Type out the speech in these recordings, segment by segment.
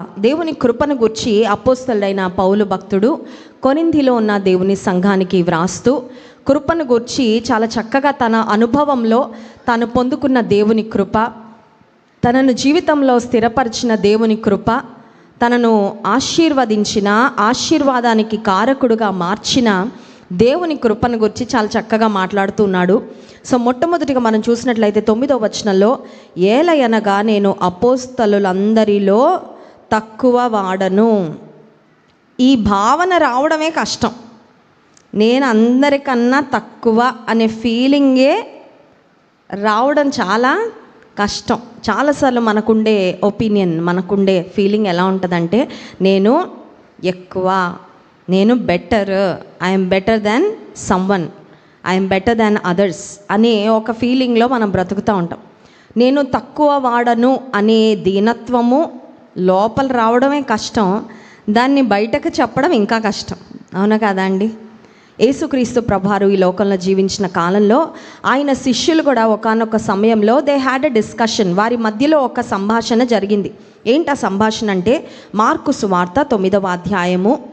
దేవుని కృపను గుర్చి అపోస్తలైన పౌలు భక్తుడు కొనిందిలో ఉన్న దేవుని సంఘానికి వ్రాస్తూ కృపను గుర్చి చాలా చక్కగా తన అనుభవంలో తాను పొందుకున్న దేవుని కృప తనను జీవితంలో స్థిరపరిచిన దేవుని కృప తనను ఆశీర్వదించిన ఆశీర్వాదానికి కారకుడుగా మార్చిన దేవుని కృపను గురించి చాలా చక్కగా మాట్లాడుతున్నాడు సో మొట్టమొదటిగా మనం చూసినట్లయితే తొమ్మిదో వచనంలో ఏలయనగా నేను అపోస్తలులందరిలో తక్కువ వాడను. ఈ భావన రావడమే కష్టం. నేను అందరికన్నా తక్కువ అనే ఫీలింగే రావడం చాలా కష్టం. చాలాసార్లు మనకుండే ఒపీనియన్ మనకుండే ఫీలింగ్ ఎలా ఉంటుందంటే నేను ఎక్కువ నేను better I'm better than someone I'm better than others అనే ఒక ఫీలింగ్లో మనం బ్రతుకుతూ ఉంటాం. నేను తక్కువ వాడను అనే దీనత్వము లోపల రావడమే కష్టం దాన్ని బయటకు చెప్పడం ఇంకా కష్టం. అవునా కదా అండి? యేసుక్రీస్తు ప్రభారు ఈ లోకంలో జీవించిన కాలంలో ఆయన శిష్యులు కూడా ఒకనొక సమయంలో దే హ్యాడ్ ఎ డిస్కషన్ వారి మధ్యలో ఒక సంభాషణ జరిగింది. ఏంటి ఆ సంభాషణ అంటే? మార్కు సువార్త తొమ్మిదవ అధ్యాయము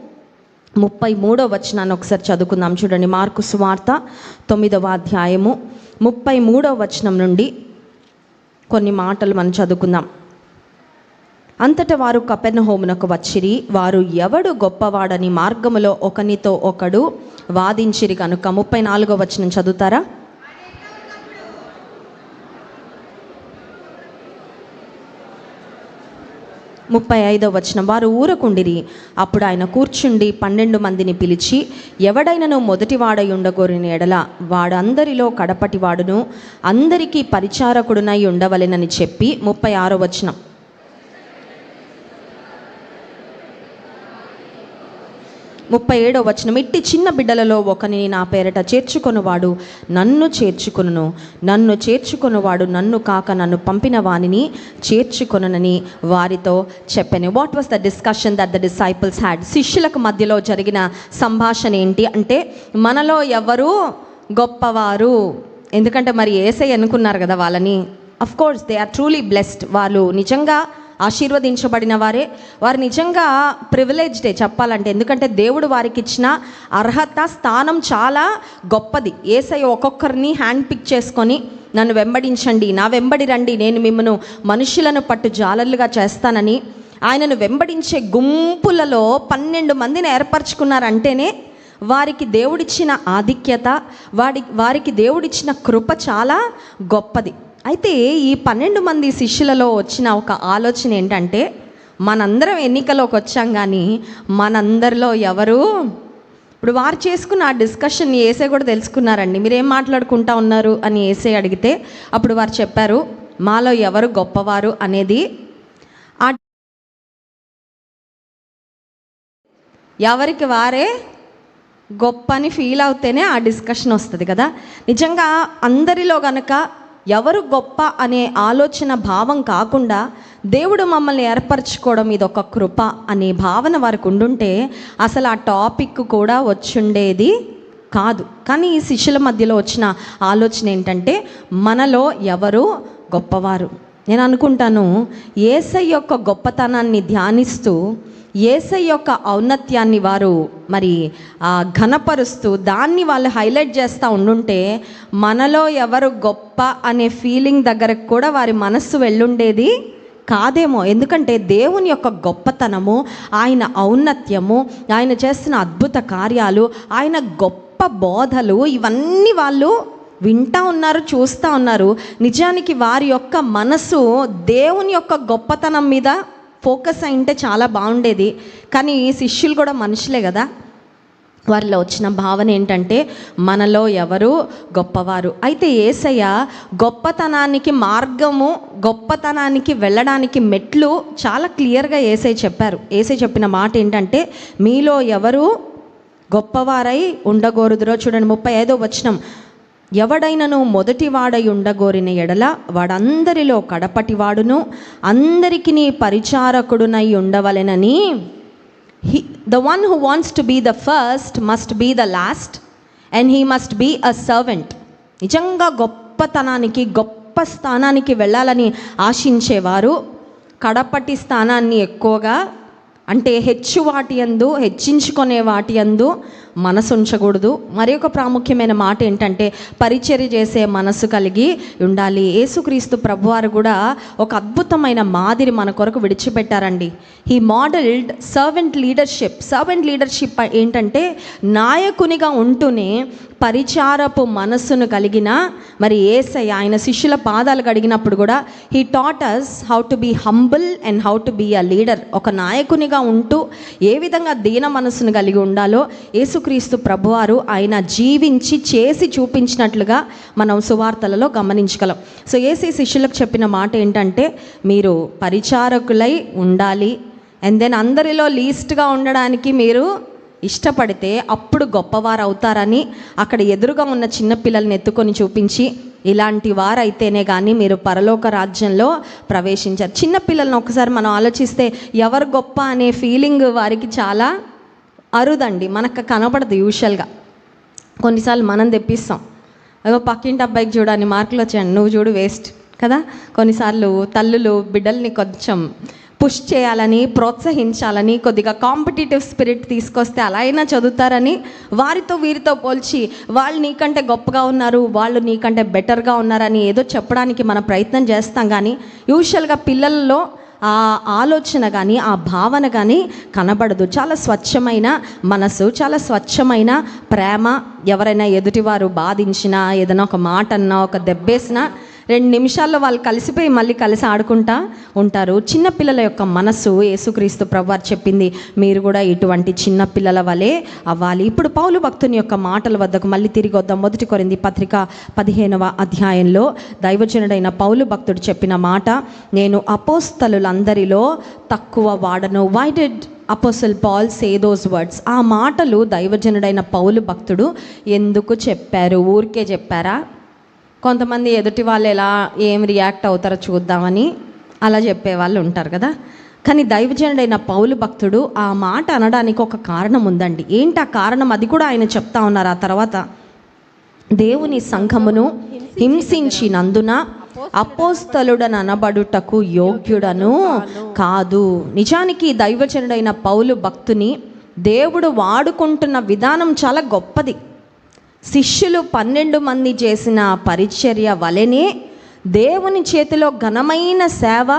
ముప్పై మూడో వచనాన్ని ఒకసారి చదువుకుందాం చూడండి. మార్కు సువార్త తొమ్మిదవ అధ్యాయము ముప్పై మూడో వచనం నుండి కొన్ని మాటలు మనం చదువుకుందాం. అంతట వారు కపెర్నహోమునకు వచ్చిరి. వారు ఎవడు గొప్పవాడని మార్గములో ఒకనితో ఒకడు వాదించిరి కనుక ముప్పై నాలుగో వచనం చదువుతారా? ముప్పై ఐదో వచనం. వారు ఊరకుండిరి. అప్పుడు ఆయన కూర్చుండి పన్నెండు మందిని పిలిచి ఎవడైనను మొదటివాడై ఉండగోరిన ఎడల వాడందరిలో కడపటివాడును అందరికీ పరిచారకుడునై ఉండవలెనని చెప్పి ముప్పై ఆరో వచనం. ముప్పై ఏడో వచనం ఇట్టి చిన్న బిడ్డలలో ఒకని నా పేరట చేర్చుకొనువాడు నన్ను చేర్చుకొనును. నన్ను చేర్చుకొనువాడు నన్ను కాక నన్ను పంపిన వానిని చేర్చుకొనని వారితో చెప్పాను. What was the discussion that the disciples had శిష్యులకు మధ్యలో జరిగిన సంభాషణ ఏంటి అంటే మనలో ఎవరు గొప్పవారు? ఎందుకంటే మరి ఏసై అనుకున్నారు కదా వాళ్ళని. Of course they are truly blessed వాళ్ళు నిజంగా ఆశీర్వదించబడిన వారే వారు నిజంగా ప్రివిలేజ్డే చెప్పాలంటే ఎందుకంటే దేవుడు వారికి ఇచ్చిన అర్హత స్థానం చాలా గొప్పది. ఏసై ఒక్కొక్కరిని హ్యాండ్ పిక్ చేసుకొని నన్ను వెంబడించండి నా వెంబడి రండి నేను మిమ్మను మనుషులను పట్టు జాలర్లుగా చేస్తానని. ఆయనను వెంబడించే గుంపులలో పన్నెండు మందిని ఏర్పరచుకున్నారంటేనే వారికి దేవుడిచ్చిన ఆధిక్యత వాడి వారికి దేవుడిచ్చిన కృప చాలా గొప్పది. అయితే ఈ పన్నెండు మంది శిష్యులలో వచ్చిన ఒక ఆలోచన ఏంటంటే మనందరం ఎన్నికలోకి వచ్చాం కానీ మనందరిలో ఎవరు ఇప్పుడు వారు చేసుకున్న ఆ డిస్కషన్ ఏసే కూడా తెలుసుకున్నారండి. మీరేం మాట్లాడుకుంటా ఉన్నారు అని ఏసే అడిగితే అప్పుడు వారు చెప్పారు మాలో ఎవరు గొప్పవారు అనేది ఆ ఎవరికి వారే గొప్ప అని ఫీల్ అవుతేనే ఆ డిస్కషన్ వస్తుంది కదా. నిజంగా అందరిలో కనుక ఎవరు గొప్ప అనే ఆలోచన భావం కాకుండా దేవుడు మమ్మల్ని ఏర్పరచుకోవడం ఇది ఒక కృప అనే భావన వారికి ఉండుంటే అసలు ఆ టాపిక్ కూడా వచ్చుండేది కాదు. కానీ ఈ శిష్యుల మధ్యలో వచ్చిన ఆలోచన ఏంటంటే మనలో ఎవరు గొప్పవారు? నేను అనుకుంటాను ఏసై యొక్క గొప్పతనాన్ని ధ్యానిస్తూ ఏసై యొక్క ఔన్నత్యాన్ని వారు మరి ఘనపరుస్తూ దాన్ని వాళ్ళు హైలైట్ చేస్తూ ఉండుంటే మనలో ఎవరు గొప్ప అనే ఫీలింగ్ దగ్గరకు కూడా వారి మనస్సు వెళ్ళుండేది కాదేమో. ఎందుకంటే దేవుని యొక్క గొప్పతనము ఆయన ఔన్నత్యము ఆయన చేస్తున్న అద్భుత కార్యాలు ఆయన గొప్ప బోధలు ఇవన్నీ వాళ్ళు వింటా ఉన్నారు చూస్తూ ఉన్నారు. నిజానికి వారి యొక్క మనసు దేవుని యొక్క గొప్పతనం మీద ఫోకస్ అయింటే చాలా బాగుండేది. కానీ శిష్యులు కూడా మనుషులే కదా. వారిలో వచ్చిన భావన ఏంటంటే మనలో ఎవరు గొప్పవారు. అయితే ఏసయ్య గొప్పతనానికి మార్గము గొప్పతనానికి వెళ్ళడానికి మెట్లు చాలా క్లియర్గా ఏసై చెప్పారు. ఏసై చెప్పిన మాట ఏంటంటే మీలో ఎవరు గొప్పవారై ఉండగోరుదురో చూడండి. ముప్పై ఐదో వచనం. ఎవడైనను మొదటివాడై ఉండగోరిన ఎడల వాడందరిలో కడపటివాడును అందరికీ పరిచారకుడునై ఉండవలెనని. He the one who wants to be the first must be the last and he must be a servant నిజంగా గొప్పతనానికి గొప్ప స్థానానికి వెళ్ళాలని ఆశించేవారు కడపటి స్థానాన్ని ఎక్కువగా అంటే హెచ్చు వాటి యందు హెచ్చించుకునే వాటి యందు మనసు ఉంచకూడదు మరి ఒక ప్రాముఖ్యమైన మాట ఏంటంటే పరిచర్య చేసే మనసు కలిగి ఉండాలి. యేసుక్రీస్తు ప్రభువారు కూడా ఒక అద్భుతమైన మాదిరి మన కొరకు విడిచిపెట్టారండి. ఈ modelled servant leadership servant leadership ఏంటంటే నాయకునిగా ఉంటూనే పరిచారపు మనస్సును కలిగిన మరి ఏసై ఆయన శిష్యుల పాదాలు కడిగినప్పుడు కూడా he taught us how to be humble and how to be a leader ఒక నాయకునిగా ఉంటూ ఏ విధంగా దీన మనస్సును కలిగి ఉండాలో యేసుక్రీస్తు ప్రభువారు ఆయన జీవించి చేసి చూపించినట్లుగా మనం సువార్తలలో గమనించగలం. సో ఏసీ శిష్యులకు చెప్పిన మాట ఏంటంటే మీరు పరిచారకులై ఉండాలి అండ్ దెన్ అందరిలో లీస్ట్గా ఉండడానికి మీరు ఇష్టపడితే అప్పుడు గొప్పవారు అవుతారని అక్కడ ఎదురుగా ఉన్న చిన్నపిల్లల్ని ఎత్తుకొని చూపించి ఇలాంటి వారైతేనే కానీ మీరు పరలోక రాజ్యంలో ప్రవేశించారు. చిన్న పిల్లల్ని ఒకసారి మనం ఆలోచిస్తే ఎవరు గొప్ప అనే ఫీలింగ్ వారికి చాలా అరుదండి మనకు కనబడదు యూజువల్గా కొన్నిసార్లు మనం తెప్పిస్తాం. అదో పక్కింటి అబ్బాయికి చూడని మార్కులు వచ్చాయండి నువ్వు చూడు వేస్ట్ కదా? కొన్నిసార్లు తల్లులు బిడ్డల్ని కొంచెం పుష్ చేయాలని ప్రోత్సహించాలని కొద్దిగా కాంపిటేటివ్ స్పిరిట్ తీసుకొస్తే అలా అయినా చదువుతారని వారితో వీరితో పోల్చి వాళ్ళు నీకంటే గొప్పగా ఉన్నారు వాళ్ళు నీకంటే బెటర్గా ఉన్నారని ఏదో చెప్పడానికి మన ప్రయత్నం చేస్తాం. కానీ యూజువల్గా పిల్లల్లో ఆ ఆలోచన కానీ ఆ భావన కానీ కనబడదు. చాలా స్వచ్ఛమైన మనసు చాలా స్వచ్ఛమైన ప్రేమ ఎవరైనా ఎదుటివారు బాధించినా ఏదైనా ఒక మాట అన్నా ఒక దెబ్బేసినా రెండు నిమిషాల్లో వాళ్ళు కలిసిపోయి మళ్ళీ కలిసి ఆడుకుంటా ఉంటారు. చిన్నపిల్లల యొక్క మనస్సు యేసుక్రీస్తు ప్రభువారు చెప్పింది మీరు కూడా ఇటువంటి చిన్న పిల్లల వలె అవ్వాలి. ఇప్పుడు పౌలు భక్తుని యొక్క మాటల వద్దకు మళ్ళీ తిరిగి వద్దాం. మొదటి కొరింది పత్రిక పదిహేనవ అధ్యాయంలో దైవజనుడైన పౌలు భక్తుడు చెప్పిన మాట నేను అపోస్తలులందరిలో తక్కువ వాడను. Why did apostle Paul say those words ఆ మాటలు దైవజనుడైన పౌలు భక్తుడు ఎందుకు చెప్పారు? ఊరికే చెప్పారా? కొంతమంది ఎదుటి వాళ్ళు ఎలా ఏం రియాక్ట్ అవుతారో చూద్దామని అలా చెప్పే వాళ్ళు ఉంటారు కదా. కానీ దైవజనుడైన పౌలు భక్తుడు ఆ మాట అనడానికి ఒక కారణం ఉందండి. ఏంటి ఆ కారణం? అది కూడా ఆయన చెప్తా ఉన్నారు. ఆ తర్వాత దేవుని సంఘమును హింసించినందున అపోస్తలుడనబడుటకు యోగ్యుడను కాదు. నిజానికి దైవజనుడైన పౌలు భక్తుని దేవుడు వాడుకుంటున్న విధానం చాలా గొప్పది. శిష్యులు పన్నెండు మంది చేసిన పరిచర్య వలెనే దేవుని చేతిలో ఘనమైన సేవ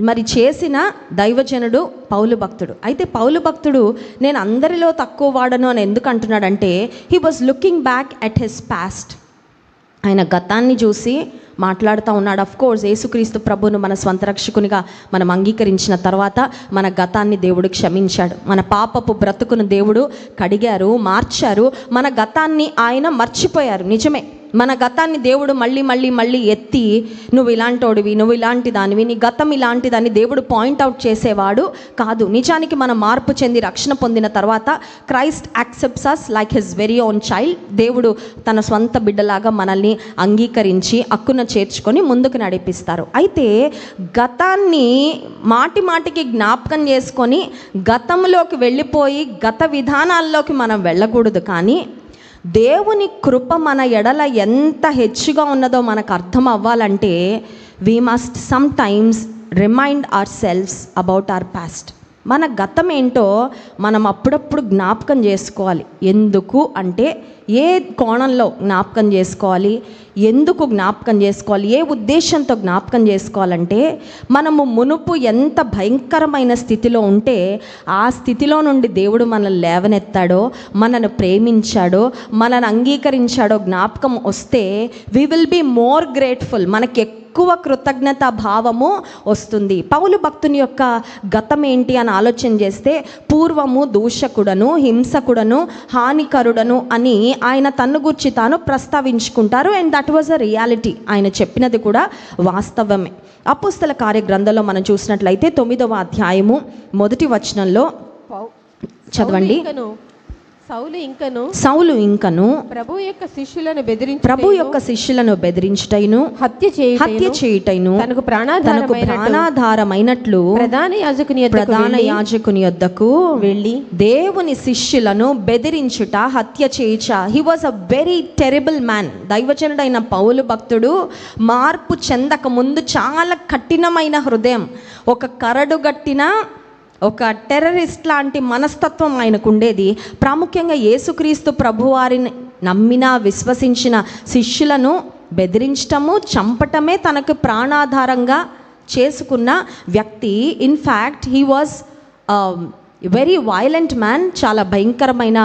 మరి చేసిన దైవజనుడు పౌలు భక్తుడు. అయితే పౌలు భక్తుడు నేను అందరిలో తక్కువ వాడను అని ఎందుకు అంటున్నాడంటే he was looking back at his past ఆయన గతాన్ని చూసి మాట్లాడుతూ ఉన్నాడు. అఫ్ కోర్స్ యేసుక్రీస్తు ప్రభును మన స్వంత రక్షకునిగా మనం అంగీకరించిన తర్వాత మన గతాన్ని దేవుడు క్షమించాడు. మన పాపపు బ్రతుకును దేవుడు కడిగారు మార్చారు. మన గతాన్ని ఆయన మర్చిపోయారు. నిజమే. మన గతాన్ని దేవుడు మళ్ళీ మళ్ళీ మళ్ళీ ఎత్తి నువ్వు ఇలాంటోడివి నువ్వు ఇలాంటి దానివి నీ గతం ఇలాంటిదని దేవుడు పాయింట్అవుట్ చేసేవాడు కాదు. నిజానికి మనం మార్పు చెంది రక్షణ పొందిన తర్వాత Christ accepts us like his very own child దేవుడు తన సొంత బిడ్డలాగా మనల్ని అంగీకరించి అక్కున చేర్చుకొని ముందుకు నడిపిస్తారు. అయితే గతాన్ని మాటి మాటికి జ్ఞాపకం చేసుకొని గతంలోకి వెళ్ళిపోయి గత విధానాల్లోకి మనం వెళ్ళకూడదు కానీ దేవుని కృప మన ఎడల ఎంత హెచ్చుగా ఉన్నదో మనకు అర్థం అవ్వాలంటే we must sometimes remind ourselves about our past మన గతం ఏంటో మనం అప్పుడప్పుడు జ్ఞాపకం చేసుకోవాలి. ఎందుకు అంటే ఏ కోణంలో జ్ఞాపకం చేసుకోవాలి? ఎందుకు జ్ఞాపకం చేసుకోవాలి? ఏ ఉద్దేశంతో జ్ఞాపకం చేసుకోవాలంటే మనము మునుపు ఎంత భయంకరమైన స్థితిలో ఉంటే ఆ స్థితిలో నుండి దేవుడు మనల్ని లేవనెత్తాడో మనను ప్రేమించాడో మనల్ని అంగీకరించాడో జ్ఞాపకం వస్తే we will be more grateful మనకి ఎక్కువ కృతజ్ఞత భావము వస్తుంది. పౌలు భక్తుని యొక్క గతం ఏంటి అని ఆలోచన చేస్తే పూర్వము దూషకుడను హింసకుడను హానికరుడను అని ఆయన తన్ను గురించి తాను ప్రస్తావించుకుంటారు. And that was a reality. ఆయన చెప్పినది కూడా వాస్తవమే. అపుస్తల కార్య గ్రంథంలో మనం చూసినట్లయితే తొమ్మిదవ అధ్యాయము మొదటి వచనంలో చదవండి. సౌలు ఇంకను సౌలు ఇంకను ప్రభు యొక్క శిష్యులను బెదిరించి ప్రభు యొక్క శిష్యులను బెదిరించుటైను హత్య చేయుటను హత్య చేయుటైను తనకు ప్రాణాధారమైన ప్రాణాధారమైనట్లు ప్రధాన యాజకుని ప్రధాన వెళ్ళి యాజకుని యొద్దకు వెళ్ళి దేవుని శిష్యులను బెదిరించుట హత్య చేయుచ he was a very terrible man దైవజనుడైన పౌలు భక్తుడు మార్పు చెందక ముందు చాలా కఠినమైన హృదయం. ఒక కరడుగట్టిన ఒక టెర్రరిస్ట్ లాంటి మనస్తత్వం ఆయనకు ఉండేది ప్రాముఖ్యంగా యేసుక్రీస్తు ప్రభువారిని నమ్మిన విశ్వసించిన శిష్యులను బెదిరించటము చంపటమే తనకు ప్రాణాధారంగా చేసుకున్న వ్యక్తి. In fact he was very violent man చాలా భయంకరమైన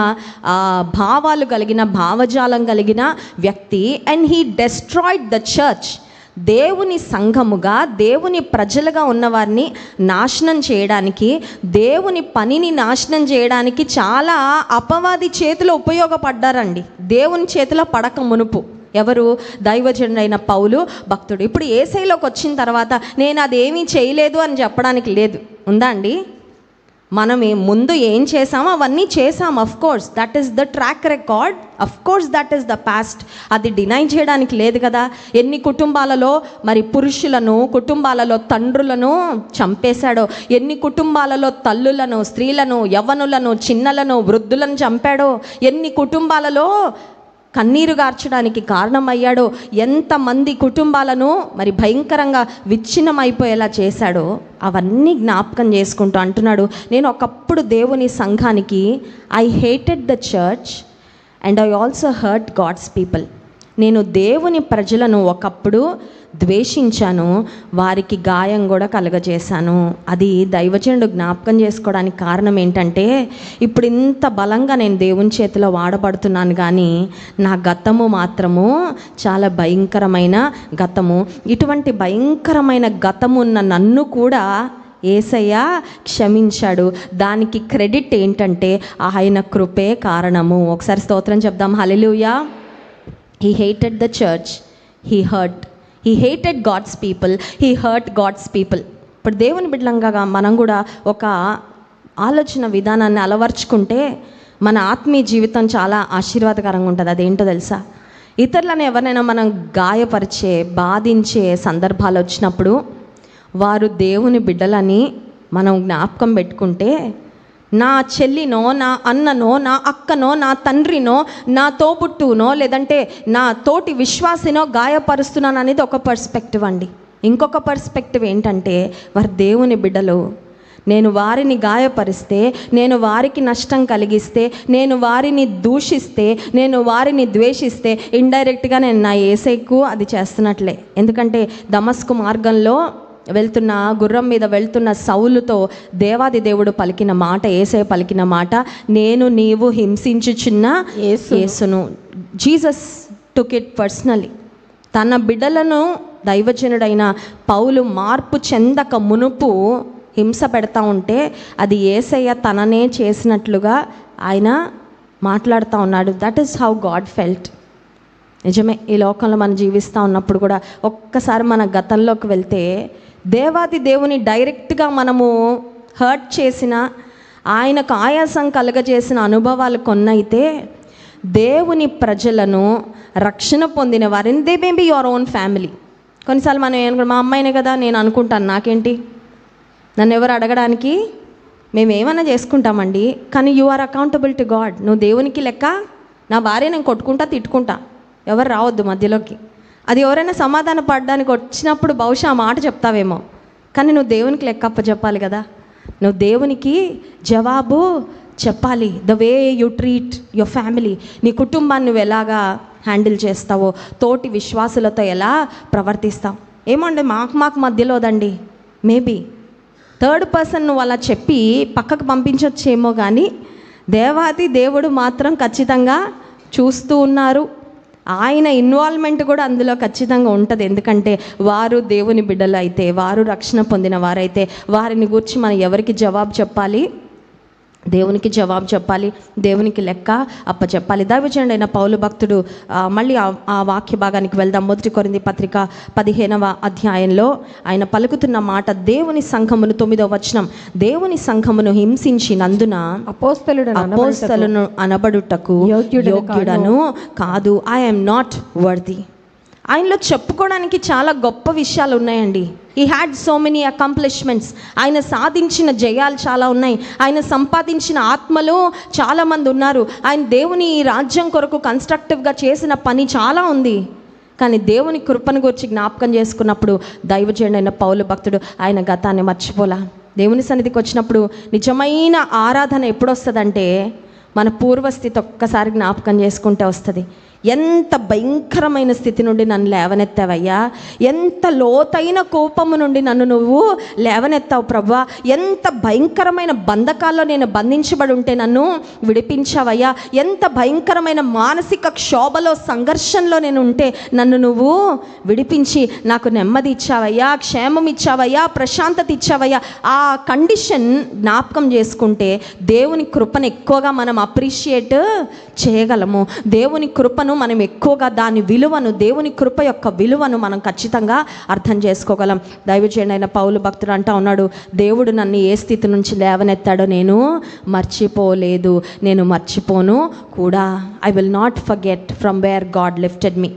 భావాలు కలిగిన భావజాలం కలిగిన వ్యక్తి. And he destroyed the church దేవుని సంఘముగా దేవుని ప్రజలుగా ఉన్నవారిని నాశనం చేయడానికి దేవుని పనిని నాశనం చేయడానికి చాలా అపవాది చేతిలో ఉపయోగపడ్డారండి. దేవుని చేతిలో పడక మునుపు. ఎవరు? దైవజనుడైన పౌలు భక్తుడు. ఇప్పుడు ఏసైలోకి వచ్చిన తర్వాత నేను అదేమీ చేయలేదు అని చెప్పడానికి లేదు. ఉందా అండి? మనం ముందు ఏం చేసామో అవన్నీ చేసాం of course that is the track record of course that is the past అది డినై చేయడానికి లేదు కదా. ఎన్ని కుటుంబాలలో మరి పురుషులను కుటుంబాలలో తండ్రులను చంపేశాడో ఎన్ని కుటుంబాలలో తల్లులను స్త్రీలను యవ్వనులను చిన్నలను వృద్ధులను చంపాడో ఎన్ని కుటుంబాలలో కన్నీరు గార్చడానికి కారణమయ్యాడో ఎంతమంది కుటుంబాలను మరి భయంకరంగా విచ్ఛిన్నమైపోయేలా చేశాడో అవన్నీ జ్ఞాపకం చేసుకుంటూ అంటున్నాడు నేను ఒకప్పుడు దేవుని సంఘానికి I hated the church and I also hurt God's people నేను దేవుని ప్రజలను ఒకప్పుడు ద్వేషించాను వారికి గాయం కూడా కలగజేశాను. అది దైవచనుడు జ్ఞాపకం చేసుకోవడానికి కారణం ఏంటంటే ఇప్పుడు ఇంత బలంగా నేను దేవుని చేతిలో వాడబడుతున్నాను కానీ నా గతము మాత్రము చాలా భయంకరమైన గతము. ఇటువంటి భయంకరమైన గతము ఉన్న నన్ను కూడా ఏసయ్య క్షమించాడు. దానికి క్రెడిట్ ఏంటంటే ఆయన కృపే కారణము. ఒకసారి స్తోత్రం చెప్దాం. హల్లెలూయా. He hated the church he hurt he hated God's people he hurt God's people ఇప్పుడు దేవుని బిడ్డలంగా మనం కూడా ఒక ఆలోచన విధానాన్ని అలవర్చుకుంటే మన ఆత్మీయ జీవితం చాలా ఆశీర్వాదకరంగా ఉంటుంది. అదేంటో తెలుసా? ఇతరులను ఎవరినైనా మనం గాయపరిచే బాధించే సందర్భాలు వచ్చినప్పుడు వారు దేవుని బిడ్డలని మనం జ్ఞాపకం పెట్టుకుంటే నా చెల్లినో నా అన్ననో నా అక్కనో నా తండ్రినో నా తోబుట్టునో లేదంటే నా తోటి విశ్వాసినో గాయపరుస్తున్నాను అనేది ఒక పర్స్పెక్టివ్ అండి. ఇంకొక పర్స్పెక్టివ్ ఏంటంటే వారు దేవుని బిడ్డలు. నేను వారిని గాయపరిస్తే నేను వారికి నష్టం కలిగిస్తే నేను వారిని దూషిస్తే నేను వారిని ద్వేషిస్తే ఇండైరెక్ట్గా నేను నా ఏసైకు అది చేస్తున్నట్లే. ఎందుకంటే దమస్కు మార్గంలో వెళ్తున్న గుర్రం మీద వెళ్తున్న సౌలుతో దేవాది దేవుడు పలికిన మాట ఏసే పలికిన మాట నేను నీవు హింసించుచున్న యేసు. యేసును. Jesus took it personally. తన బిడ్డలను దైవజనుడైన పౌలు మార్పు చెందక మునుపు హింస పెడతా ఉంటే అది ఏసయ్య తననే చేసినట్లుగా ఆయన మాట్లాడుతూ ఉన్నాడు. That is how God felt నిజమే ఈ లోకంలో మనం జీవిస్తూ ఉన్నప్పుడు కూడా ఒక్కసారి మన గతంలోకి వెళ్తే దేవాది దేవుని డైరెక్ట్గా మనము హర్ట్ చేసిన ఆయనకు ఆయాసం కలగజేసిన అనుభవాలు కొన్నైతే దేవుని ప్రజలను రక్షణ పొందిన వారిని they may be your own family కొన్నిసార్లు మనం ఏమనుకుంటాం మా అమ్మాయినే కదా నేను అనుకుంటాను నాకేంటి? నన్ను ఎవరు అడగడానికి? మేము ఏమైనా చేసుకుంటామండి? కానీ you are accountable to God నువ్వు దేవునికి లెక్క నా భార్య నేను కొట్టుకుంటా తిట్టుకుంటా. ఎవరు రావద్దు మధ్యలోకి. అది ఎవరైనా సమాధాన పడడానికి వచ్చినప్పుడు బహుశా ఆ మాట చెప్తావేమో. కానీ నువ్వు దేవునికి లెక్కప్ప చెప్పాలి కదా. నువ్వు దేవునికి జవాబు చెప్పాలి. The way you treat your family నీ కుటుంబాన్ని నువ్వు ఎలాగా హ్యాండిల్ చేస్తావో తోటి విశ్వాసులతో ఎలా ప్రవర్తిస్తావు. ఏమండి మాకు మాకు మధ్యలోదండి మేబీ థర్డ్ పర్సన్ నువ్వు అలా చెప్పి పక్కకు పంపించవచ్చేమో కానీ దేవాది దేవుడు మాత్రం ఖచ్చితంగా చూస్తూ ఉన్నారు. ఆయన ఇన్వాల్వ్మెంట్ కూడా అందులో ఖచ్చితంగా ఉంటుంది. ఎందుకంటే వారు దేవుని బిడ్డలు అయితే వారు రక్షణ పొందిన వారైతే వారిని గురించి మనం ఎవరికి జవాబు చెప్పాలి? దేవునికి జవాబు చెప్పాలి దేవునికి లెక్క అప్ప చెప్పాలి దైవజనుడు అయిన పౌలు భక్తుడు మళ్ళీ ఆ వాక్య భాగానికి వెళ్దాం. మొదటి కొరింది పత్రిక పదిహేనవ అధ్యాయంలో ఆయన పలుకుతున్న మాట దేవుని సంఘమును తొమ్మిదవ వచనం దేవుని సంఘమును హింసించినందున అపోస్తలుడు అపోస్తలను అనబడుటకు యోగ్యుడను కాదు. ఐఎమ్ నాట్ వర్ది ఆయనలో చెప్పుకోవడానికి చాలా గొప్ప విషయాలు ఉన్నాయండి. ఈ హ్యాడ్ సో మెనీ అకాంప్లిష్మెంట్స్ ఆయన సాధించిన జయాలు చాలా ఉన్నాయి. ఆయన సంపాదించిన ఆత్మలు చాలామంది ఉన్నారు. ఆయన దేవుని ఈ రాజ్యం కొరకు కన్స్ట్రక్టివ్గా చేసిన పని చాలా ఉంది. కానీ దేవుని కృపను గురించి జ్ఞాపకం చేసుకున్నప్పుడు దైవజనుడైన పౌలు భక్తుడు ఆయన గతాన్ని మర్చిపోలా. దేవుని సన్నిధికి వచ్చినప్పుడు నిజమైన ఆరాధన ఎప్పుడు వస్తుందంటే మన పూర్వస్థితి ఒక్కసారి జ్ఞాపకం చేసుకుంటే వస్తుంది. ఎంత భయంకరమైన స్థితి నుండి నన్ను లేవనెత్తావయ్యా? ఎంత లోతైన కోపము నుండి నన్ను నువ్వు లేవనెత్తావు ప్రభా? ఎంత భయంకరమైన బంధకాల్లో నేను బంధించబడి ఉంటే నన్ను విడిపించావయ్యా? ఎంత భయంకరమైన మానసిక క్షోభలో సంఘర్షణలో నేను ఉంటే నన్ను నువ్వు విడిపించి నాకు నెమ్మది ఇచ్చావయ్యా క్షేమం ఇచ్చావయ్యా ప్రశాంతత ఇచ్చావయ్యా? ఆ కండిషన్ జ్ఞాపకం చేసుకుంటే దేవుని కృపను ఎక్కువగా మనం అప్రిషియేట్ చేయగలము. దేవుని కృపను మనం ఎక్కువగా దాని విలువను దేవుని కృప యొక్క విలువను మనం ఖచ్చితంగా అర్థం చేసుకోగలం. దైవజనుడైన పౌలు భక్తుడు అంటా ఉన్నాడు దేవుడు నన్ను ఏ స్థితి నుంచి లేవనెత్తాడో నేను మర్చిపోలేదు. నేను మర్చిపోను కూడా. I will not forget from where God lifted me